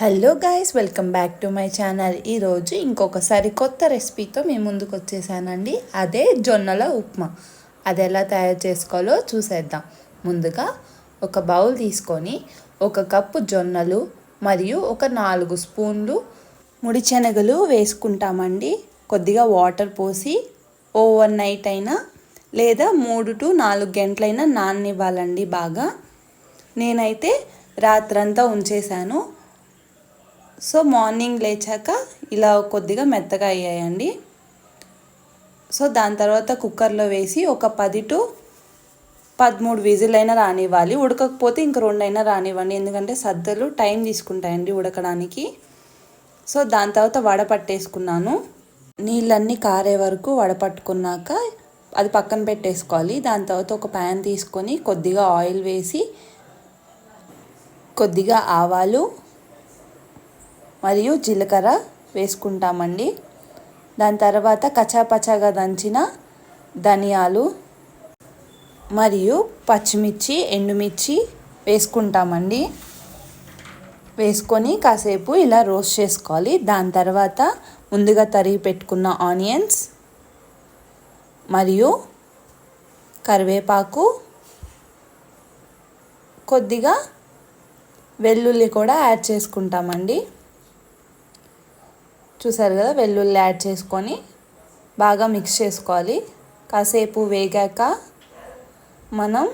Hello guys welcome back to my channel ఈరోజు ఇంకొకసారి కొత్త రెసిపీతో మీ ముందుకు వచ్చేసానండి. అదే జొన్నల ఉప్మా. అది ఎలా తయారు చేసుకోవాలో చూసేద్దాం. ముందుగా ఒక బౌల్ తీసుకొని ఒక కప్పు జొన్నలు మరియు ఒక నాలుగు స్పూన్లు ముడి శనగలు వేసుకుంటామండి. కొద్దిగా వాటర్ పోసి ఓవర్ నైట్ అయినా లేదా మూడు టు నాలుగు గంటలైనా నాననివ్వాలండి బాగా. నేనైతే రాత్రంతా ఉంచేశాను. సో మార్నింగ్ లేచాక ఇలా కొద్దిగా మెత్తగా అయ్యాయండి. సో దాని తర్వాత కుక్కర్లో వేసి ఒక పది టు పదమూడు విజిల్ అయినా రానివ్వాలి. ఉడకకపోతే ఇంక రెండైనా రానివ్వండి. ఎందుకంటే సద్దలు టైం తీసుకుంటాయండి ఉడకడానికి. సో దాని తర్వాత వడపట్టేసుకున్నాను నీళ్ళన్నీ కారే వరకు వడపట్టుకున్నాక అది పక్కన పెట్టేసుకోవాలి. దాని తర్వాత ఒక ప్యాన్ తీసుకొని కొద్దిగా ఆయిల్ వేసి కొద్దిగా ఆవాలు మరియు జీలకర్ర వేసుకుంటామండి. దాని తర్వాత కచాపచాగా దంచిన ధనియాలు మరియు పచ్చిమిర్చి ఎండుమిర్చి వేసుకుంటామండి. వేసుకొని కాసేపు ఇలా రోస్ట్ చేసుకోవాలి. దాని తర్వాత ముందుగా తరిగి పెట్టుకున్న ఆనియన్స్ మరియు కరివేపాకు కొద్దిగా వెల్లుల్లి కూడా యాడ్ చేసుకుంటామండి. చూసారు కదా వెల్లుల్లి యాడ్ చేసుకొని బాగా మిక్స్ చేసుకోవాలి. కాసేపు వేగాక మనం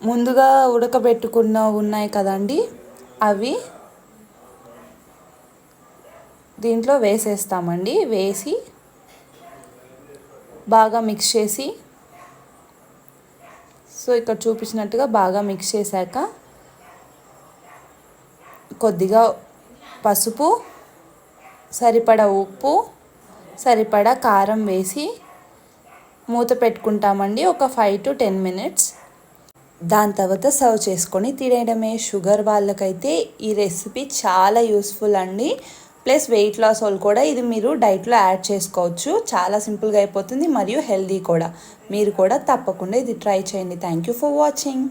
ముందుగా ఉడకబెట్టుకున్న ఉన్నాయి కదండి అవి దీంట్లో వేసేస్తామండి. వేసి బాగా మిక్స్ చేసి సో ఇక్కడ చూపించినట్టుగా బాగా మిక్స్ చేశాక కొద్దిగా పసుపు సరిపడ ఉప్పు సరిపడ కారం వేసి మూత పెట్టుకుంటామండి. ఒక ఫైవ్ టు టెన్ మినిట్స్ దాని తర్వాత సర్వ్ చేసుకొని తినేయడమే. షుగర్ వాళ్ళకైతే ఈ రెసిపీ చాలా యూస్ఫుల్ అండి. ప్లస్ వెయిట్ లాస్ వాళ్ళు కూడా ఇది మీరు డైట్లో యాడ్ చేసుకోవచ్చు. చాలా సింపుల్గా అయిపోతుంది మరియు హెల్దీ కూడా. మీరు కూడా తప్పకుండా ఇది ట్రై చేయండి. Thank you for watching